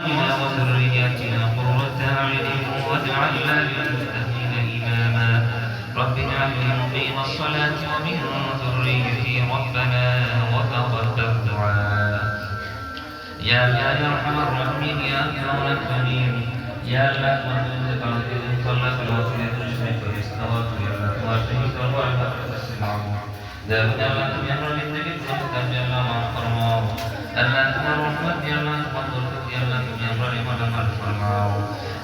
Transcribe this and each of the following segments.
وذرياتنا قرة أعين واجعلنا للمتقين إماما. رب اجعلني مقيم الصلاة ومن ذريتي ربنا وتقبل دعاء يا يا أرحم الراحمين يا أكرم الكريم يا الله من تعذب طلب الوطن تجمع فاستوت يا الله. وأشهد أن لا إله إلا الله ذلك ما لم يمر من ذكر محتم يا الله مع الله ألا تنال رحمتي يا الله আল্লাহ তুমি আমার হেফাজত ফরমাও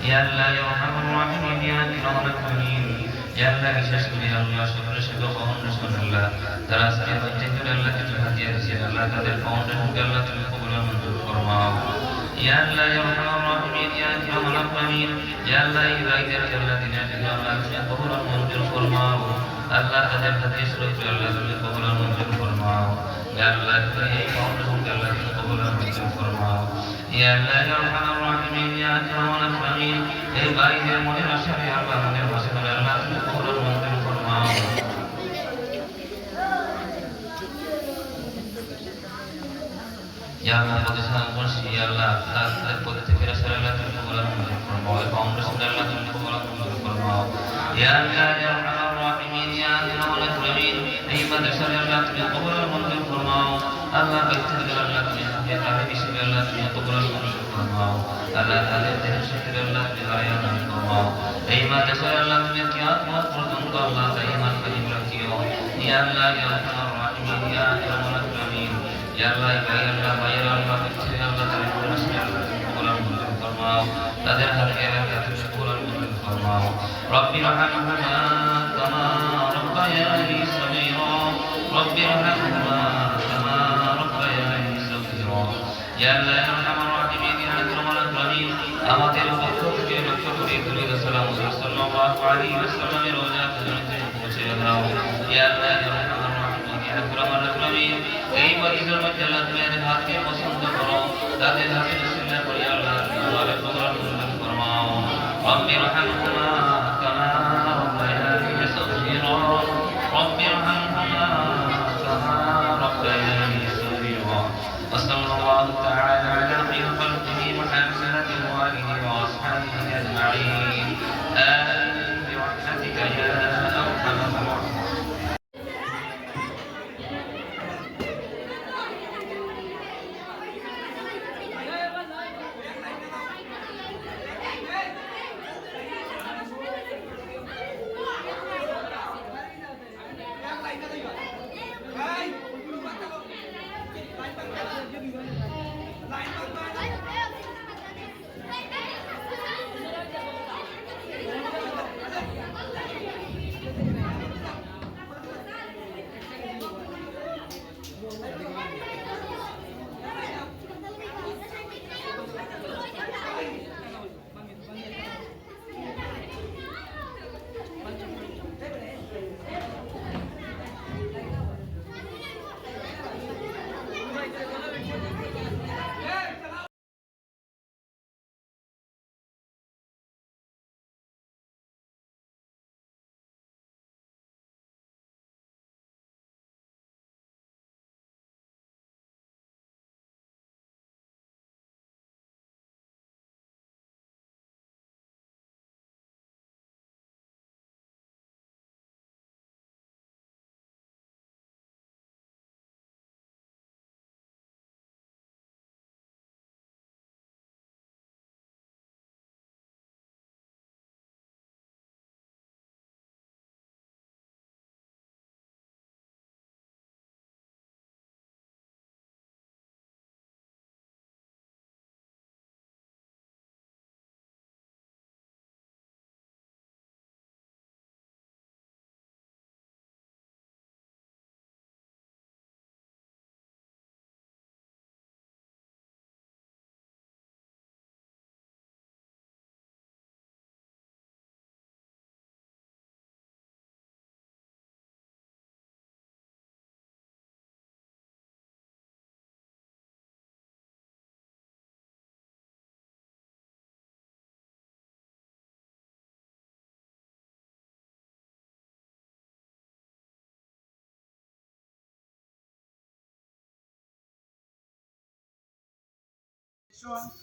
ইয়া আল্লাহ ইয়া রহমান রহিম ইয়া আকরামুল আকরামিন ইয়া আল্লাহ বিশেষ করে আল্লাহ ফরমাও আল্লাহ তাদের হাতে সুরক্ষা আল্লাহ তুমি কবুল মঞ্জুর ফরমাও। ইয়া আল্লাহ, তুমি এই কবুলকে আল্লাহ তুমি কবুল মঞ্জুর ফরমাও। ইয়া আল্লাহ ইয়া রহমানুর রহিম ইয়া আকরামুল আকরামিন এই ভাইদের মনের আশা আল্লাহ, মনের আশা আল্লাহ তুমি কবুল মঞ্জুর ফরমাও। ইয়া আল্লাহ, প্রতিষ্ঠান করছি ইয়া আল্লাহ তাদের প্রত্যেকের আশা আল্লাহ তুমি কবুল মঞ্জুর ফরমাও। এবং আমরা আল্লাহ তুমি কবুল মঞ্জুর ফরমাও। ইয়া আল্লাহ তুমি কবুল মঞ্জুর ফরমাও। আল্লাহ ব্যক্তিদের আল্লাহ তুমি হাফিজ তাহলে হিসেবে আল্লাহ তুমি কবুল মঞ্জুর Rabbi rahmahuma kama rabbayani saghira. Ya Allah, ya Arhamar Rahimin, ya Akramal Akramin, আমাদের পক্ষ থেকে লক্ষ্য করে দুলিদ সালাম সাল্লাল্লাহু আলাইহি ওয়াসাল্লামের রোজা পর্যন্ত পৌঁছে দাও ইয়া আল্লাহ ইয়া আরহামার রাহিমিন ইয়া আকরামাল আকরামিন এই মসজিদের মধ্যে আল্লাহ তুমি এদের হাতকে পছন্দ করো তাদের হাতে বিসমিল্লাহ করি আল্লাহ তোমার কবুল মঞ্জুর ফরমাও রব্বি রহমহুমা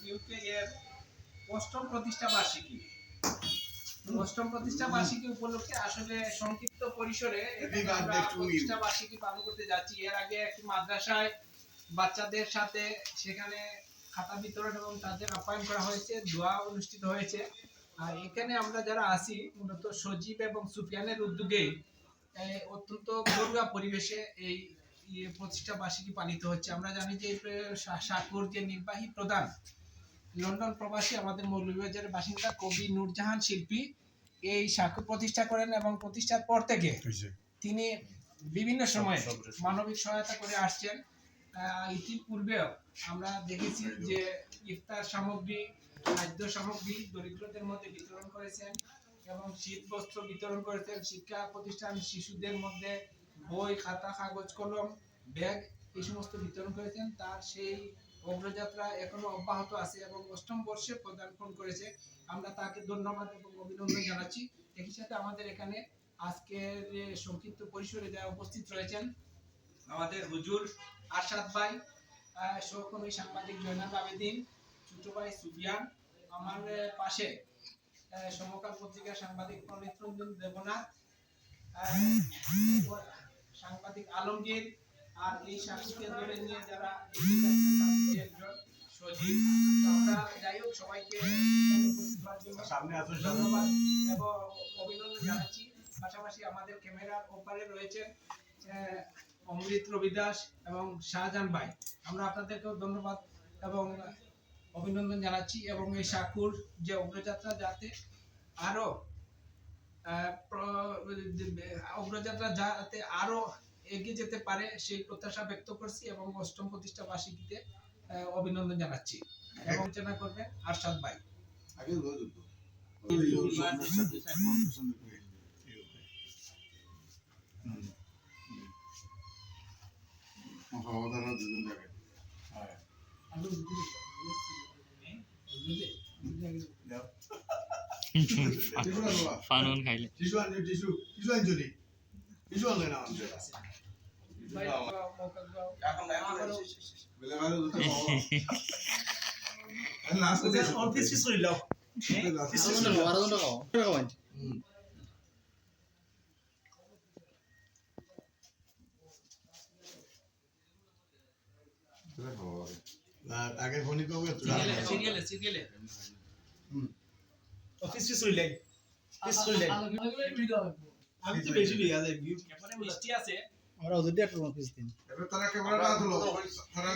ইউকে এর অষ্টম প্রতিষ্ঠা বার্ষিকী। অষ্টম প্রতিষ্ঠা বার্ষিকী উপলক্ষে আসলে সংক্ষিপ্ত পরিসরে প্রতিষ্ঠা বার্ষিকী পালন করতে যাচ্ছি। এর আগে একটি মাদ্রাসায় বাচ্চাদের সাথে সেখানে খাতা বিতরণ এবং তাদের আপ্যায়ন করা হয়েছে দোয়া অনুষ্ঠিত হয়েছে। আর এখানে আমরা যারা আছি মূলত সজীব এবং সুফিয়ানের উদ্যোগে অত্যন্ত ঘরোয়া পরিবেশে এই ইয়ে প্রতিষ্ঠা বার্ষিকী পালিত হচ্ছে। আমরা জানি যে শা- যে নির্বাহী প্রধান লন্ডন প্রবাসী আমাদের মৌলভীবাজারের বাসিন্দা কবি নূরজাহান শিল্পী এই শাকু প্রতিষ্ঠা করেন এবং প্রতিষ্ঠার পর থেকে তিনি বিভিন্ন সময়ে মানবিক সহায়তা করে আসছেন। আহ, ইতিপূর্বেও আমরা দেখেছি যে ইফতার সামগ্রী খাদ্য সামগ্রী দরিদ্রদের মধ্যে বিতরণ করেছেন এবং শীত বস্ত্র বিতরণ করেছেন। শিক্ষা প্রতিষ্ঠান শিশুদের মধ্যে বই, খাতা, কাগজ, কলম, ব্যাগ এই সমস্ত বিতরণ করেছেন। তার সেই অগ্রযাত্রা এখনও অব্যাহত আছে এবং অষ্টম বর্ষে পদার্পণ করেছে। আমরা তাকে ধন্যবাদ এবং অভিনন্দন জানাচ্ছি। একই সাথে আমাদের এখানে আজকের যে সংক্ষিপ্ত পরিসরে যারা উপস্থিত রয়েছেন, আমাদের হুজুর আরশাদ ভাই সহকর্মী সাংবাদিক জয়নাব আবেদিন, ছোট ভাই সুফিয়ান, আমার পাশে সমকাল পত্রিকার সাংবাদিক প্রণীত রঞ্জন দেবনাথ সাংবাদিক আলমগীর আর এই সাক্ষীকে ধরে নিয়ে যারা সজীব। আমরা যাই হোক সবাইকে ধন্যবাদ এবং অভিনন্দন জানাচ্ছি। পাশাপাশি আমাদের ক্যামেরার ওপারে রয়েছেন অমৃত রবি দাস এবং শাহজাহান ভাই। আমরা আপনাদেরকেও ধন্যবাদ এবং অভিনন্দন জানাচ্ছি এবং এই সাকুর যে অগ্রযাত্রা যাতে আরও আহ, প্র- অগ্রযাত্রা যাতে আরও এগিয়ে যেতে পারে সেই প্রত্যাশা ব্যক্ত করছি এবং অষ্টম প্রতিষ্ঠা বার্ষিকীতে অভিনন্দন জানাচ্ছি। এবং আলোচনা করবেন আরশাদ ভাই। আগে খাওয়া থাকে ফানুন খাইলে। টিসু টিসু টিসু নি? টিসু আনলে না আগে। ফোনই পাবো সিরিয়ালে সিরিয়ালে। সিরিয়ালে অফিস ফিস হইলে ফিস হইলে। আমি তো বেশি লিয়া আছে আমরা ওদের দিয়ে একটা অফিস দিন। এবার তারা ক্যামেরাটা তুলো। তারা